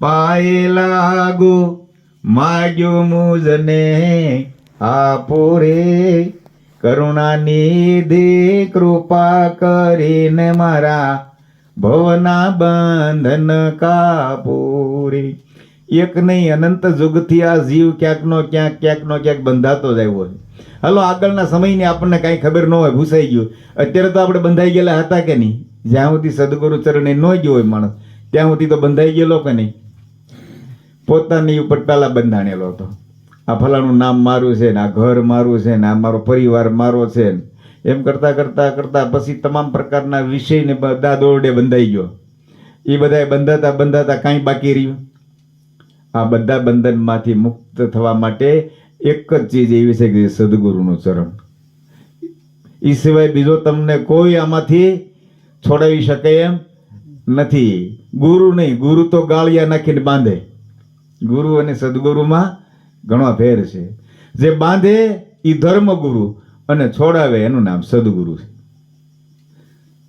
પાયે લાગુ, માગ્યું મુજને, આપો કરુણા નિધિ કૃપા કરીને મારા ભવના બંધન કાપુરી એક નહીં, અનંત જુગથી આ જીવ ક્યાંકનો ક્યાંક ક્યાંકનો ક્યાંક બંધાતો જ આવ્યો છે. હાલો, આગળના સમયની આપણને કાંઈ ખબર ન હોય, ભૂસાઈ ગયું. અત્યારે તો આપણે બંધાઈ ગયેલા હતા કે નહીં? જ્યાં સુધી સદગુરુ ચરણે ન ગયો હોય માણસ, ત્યાં સુધી તો બંધાઈ ગયેલો કે નહીં? પોતાની ઉપર પહેલા બંધાણેલો હતો. આ ફલાણું નામ મારું છે ને આ ઘર મારું છે ને આ મારો પરિવાર મારો છે ને એમ કરતાં કરતાં કરતાં પછી તમામ પ્રકારના વિષયને બધા દોરડે બંધાઈ ગયો. એ બધાએ બંધાતા બંધાતા કાંઈ બાકી રહ્યું? આ બધા બંધનમાંથી મુક્ત થવા માટે એક જ ચીજ એવી છે કે સદગુરુનું ચરણ. એ સિવાય બીજો તમને કોઈ આમાંથી છોડાવી શકે એમ નથી. ગુરુ નહીં, ગુરુ તો ગાળિયા નાખીને બાંધે. ગુરુ અને સદગુરુમાં ઘણો ફેર છે. જે બાંધે એ ધર્મગુરુ અને છોડાવે એનું નામ સદગુરુ છે.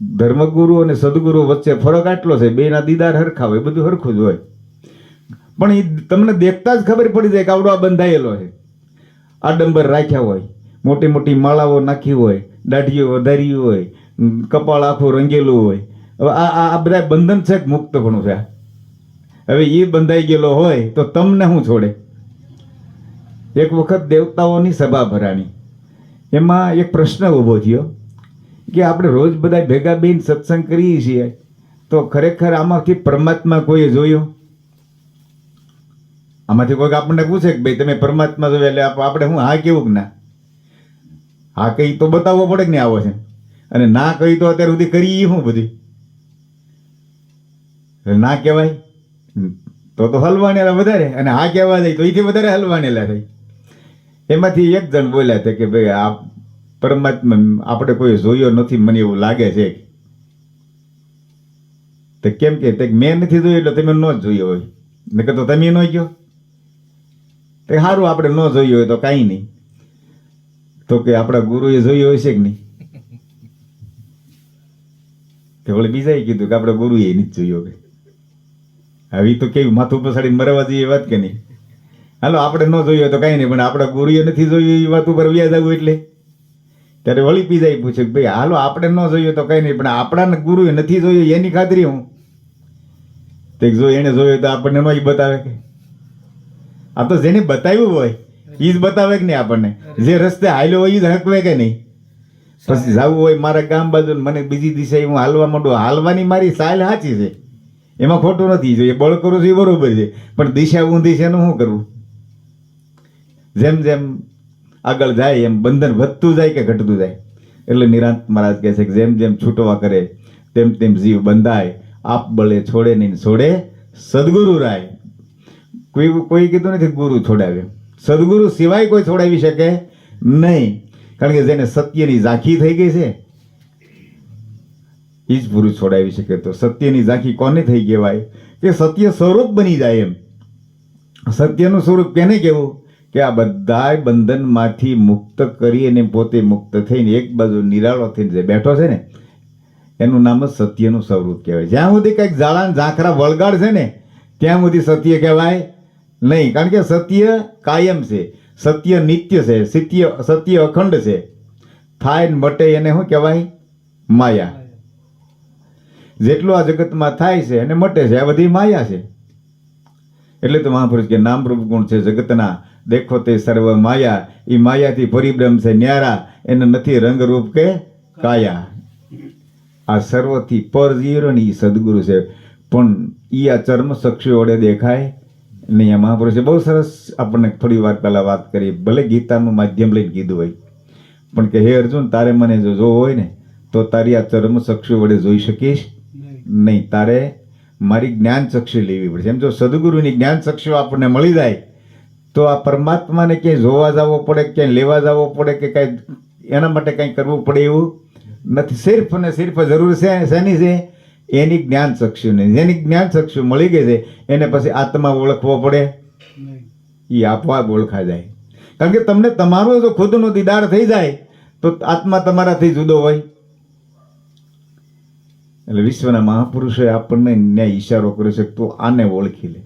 ધર્મગુરુ અને સદગુરુ વચ્ચે ફરક આટલો છે, બેના દીદાર હરખા હોય બધું હરખું જ હોય. પણ એ તમને દેખતા જ ખબર પડી જાય કે આવડો આ બંધાયેલો છે. આડંબર રાખ્યા હોય, મોટી મોટી માળાઓ નાખી હોય, દાઢીઓ વધારી હોય, કપાળ આખું રંગેલું હોય. હવે આ આ આ બધા બંધન છે મુક્ત ઘણું છે? હવે એ બંધાઈ ગયેલો હોય તો તમને શું છોડે? એક વખત દેવતાઓની સભા ભરાણી. એમાં એક પ્રશ્ન ઊભો થયો કે આપણે રોજ બધા ભેગા બેન સત્સંગ કરીએ છીએ તો ખરેખર આમાંથી પરમાત્મા કોઈએ જોયો? આમાંથી કોઈક આપણને પૂછે કે ભાઈ તમે પરમાત્મા જોયો એટલે આપણે હું હા કેવું કે ના? હા કહી તો બતાવવો પડે કે નહીં આવો છે? અને ના કહી તો અત્યાર સુધી કરી શું બધી? ના કહેવાય? તો તો હલવાણેલા વધારે. અને આ કહેવા જાય તો એથી વધારે હલવાણેલા થાય. એમાંથી એક જણ બોલ્યા હતા કે ભાઈ, આ પરમાત્મા આપણે કોઈ જોયો નથી, મને એવું લાગે છે. તો કેમ કે મેં નથી જોયું એટલે તમે ન જોયો હોય. નકર તો તમે ન ગયો. તે સારું આપણે ન જોયું હોય તો કાંઈ નહીં. તો કે આપણા ગુરુએ જોયું હશે કે નહીં? તે વળી બીજાએ કીધું કે આપણા ગુરુએ નથી જોયો કે. ઈ તો કેવી માથું પસાડીને મરવા જેવી વાત કે નહીં? હાલો આપણે ન જોયું તો કાંઈ નહીં પણ આપણા ગુરુએ નથી જોયું એ વાત ઉપર વ્યાજ આવું એટલે? ત્યારે વળી બીજાએ પૂછે કે ભાઈ હાલો આપણે ન જોયું તો કંઈ નહીં પણ આપણા ગુરુએ નથી જોયું એની ખાતરી હું. તે જો એને જોયું તો આપણને ન બતાવે કે? આ તો જેને બતાવ્યું હોય એ જ બતાવે કે નહીં આપણને? જે રસ્તે હાલ્યો હોય એ જ હકવે કે નહીં? પછી જવું હોય મારા ગામ બાજુ મને બીજી દિશાએ હું હાલવા માંડું હાલવાની મારી સાયલ સાચી છે. એમાં ખોટું નથી જોઈએ બળ કરું છું એ બરોબર છે. પણ દિશા ઊંધી છે શું કરવું જેમ જેમ આગળ જાય એમ બંધન વધતું જાય કે ઘટતું જાય? એટલે નિરાંત મહારાજ કહે છે કે જેમ જેમ છૂટવા કરે, તેમ તેમ જીવ બંધાય. આપ બળે છોડે નહીં છોડે સદગુરુ રાય. કોઈ કોઈ કીધું નથી ગુરુ છોડાવે. સદગુરુ સિવાય કોઈ છોડાવી શકે નહીં. કારણ કે જેને સત્યની ઝાંખી થઈ ગઈ છે એ જ પુરુષ છોડાવી શકે તો સત્યની ઝાંખી કોને થઈ કહેવાય? કે સત્ય સ્વરૂપ બની જાય એમ. સત્યનું સ્વરૂપ કેને કહેવું? કે આ બધા બંધનમાંથી મુક્ત કરી અને પોતે મુક્ત થઈને એક બાજુ નિરાળો થઈને જે બેઠો છે ને, એનું નામ જ સત્યનું સ્વરૂપ કહેવાય. જ્યાં સુધી કંઈક ઝાડા ઝાંખરા વળગાડ છે ને, ત્યાં સુધી સત્ય કહેવાય નહીં. કારણ કે સત્ય કાયમ છે. સત્ય નિત્ય છે. સત્ય સત્ય અખંડ છે. થાય મટે એને શું કહેવાય? માયા. જેટલું આ જગતમાં થાય છે અને મટે છે, આ બધી માયા છે. એટલે તો મહાપુરુષ કે નામ રૂપ ગુણ છે જગતના. દેખો તે સર્વ માયા. એ માયાથી પરિબ્રહ્મ છે, ન્યારા. એને નથી રંગરૂપ કે કાયા. આ સર્વથી પરજીરો ને એ સદગુરુ છે. પણ એ આ ચર્મ ચક્ષુ વડે દેખાય નહીં. આ મહાપુરુષે બહુ સરસ આપણને થોડી વાર પહેલાં વાત કરી. ભલે ગીતાનું માધ્યમ લઈને કીધું હોય. પણ કે, હે અર્જુન, તારે મને જો જોવો હોય ને, તો તારી આ ચર્મ ચક્ષુ વડે જોઈ શકીશ. નહીં તારે મારી જ્ઞાન ચક્ષુ લેવી પડશે. એમ જો સદગુરુની જ્ઞાન ચક્ષુ આપણને મળી જાય તો આ પરમાત્માને ક્યાંય જોવા જવો પડે ક્યાંય લેવા જવો પડે કે કાંઈ એના માટે કંઈ કરવું પડે એવું નથી. સિર્ફ અને સિર્ફ જરૂર છે શેની છે? એની જ્ઞાન ચક્ષુની જેની જ્ઞાન ચક્ષુ મળી ગઈ છે એને પછી આત્મા ઓળખવો પડે. એ આપોઆપ ઓળખા જાય. કારણ કે તમને તમારું જો ખુદનો દીદાર થઈ જાય તો આત્મા તમારાથી જુદો હોય. એટલે વિશ્વના મહાપુરુષોએ આપણને ન્યાય ઈશારો કર્યો છે તો આને ઓળખી લે.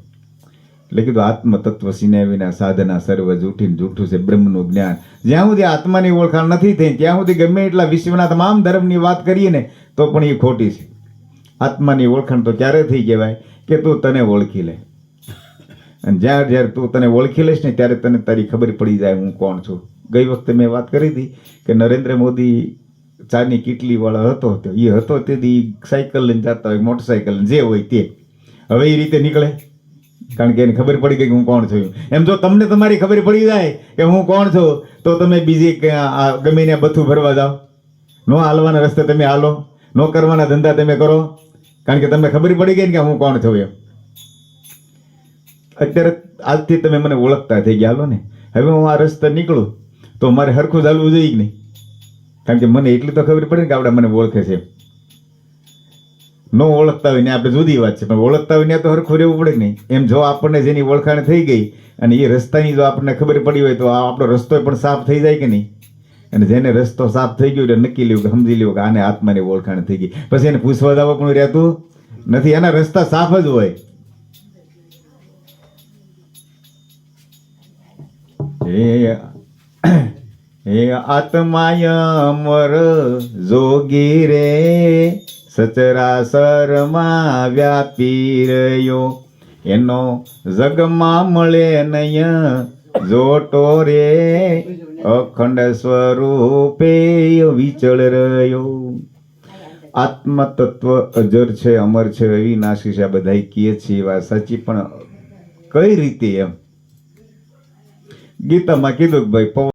એટલે કીધું આત્મતત્વ સિન્યા વિના સાધના સર્વ જૂઠીને જૂઠું છે, બ્રહ્મનું જ્ઞાન. જ્યાં સુધી આત્માની ઓળખાણ નથી થઈ, ત્યાં સુધી ગમે એટલા વિશ્વના તમામ ધર્મની વાત કરીએ ને, તો પણ એ ખોટી છે. આત્માની ઓળખાણ તો ક્યારે થઈ કહેવાય કે તું તને ઓળખી લે. અને જ્યારે જ્યારે તું તને ઓળખી લઈશ ને, ત્યારે તને તારી ખબર પડી જાય હું કોણ છું. ગઈ વખતે મેં વાત કરી હતી કે નરેન્દ્ર મોદી ચાની કીટલી વાળો હતો તો એ હતો તેથી સાયકલ લઈને જતા હોય, મોટરસાયકલ જે હોય તે. હવે એ રીતે નીકળે. કારણ કે એને ખબર પડી ગઈ કે હું કોણ છું એમ. જો તમને તમારી ખબર પડી જાય કે હું કોણ છું, તો તમે બીજી ગમે ત્યાં બથું ભરવા જાઓ. નો હાલવાના રસ્તે તમે હાલો, નો કરવાના ધંધા તમે કરો. કારણ કે તમને ખબર પડી ગઈ ને કે હું કોણ છું એમ. અત્યારે આજથી તમે મને ઓળખતા થઈ ગયા, હાલો ને. હવે હું આ રસ્તે નીકળું, તો મારે હરખું ચાલવું જોઈએ નહીં? કારણ કે મને એટલી તો ખબર પડે ને કે આપણે મને ઓળખે છે. ન ઓળખતા હોય ને આપણે જુદી વાત છે, પણ ઓળખતા હોય ને તો હરખું રહેવું પડે નહીં? એમ જો આપણને જેની ઓળખાણ થઈ ગઈ અને એ રસ્તાની જો આપણને ખબર પડી હોય તો આપણો રસ્તો પણ સાફ થઈ જાય કે નહીં? અને જેને રસ્તો સાફ થઈ ગયો એટલે નક્કી લેવું કે સમજી લેવું કે આને આત્માની ઓળખાણ થઈ ગઈ. પછી એને પૂછવા જવા પણ રહેતું નથી, એના રસ્તા સાફ જ હોય. હે હે આત્માય અમર જોગી રે સચરાસરમાં વ્યાપી રહ્યો. એનો જગમાં મળે નય જોટો રે, અખંડ સ્વરૂપે વિચળ રહ્યો. આત્મતત્વ અજર છે, અમર છે, અવિનાશી છે, આ બધા કીએ છીએ વાત સાચી, પણ કઈ રીતે એમ? ગીતામાં કીધું કે ભાઈ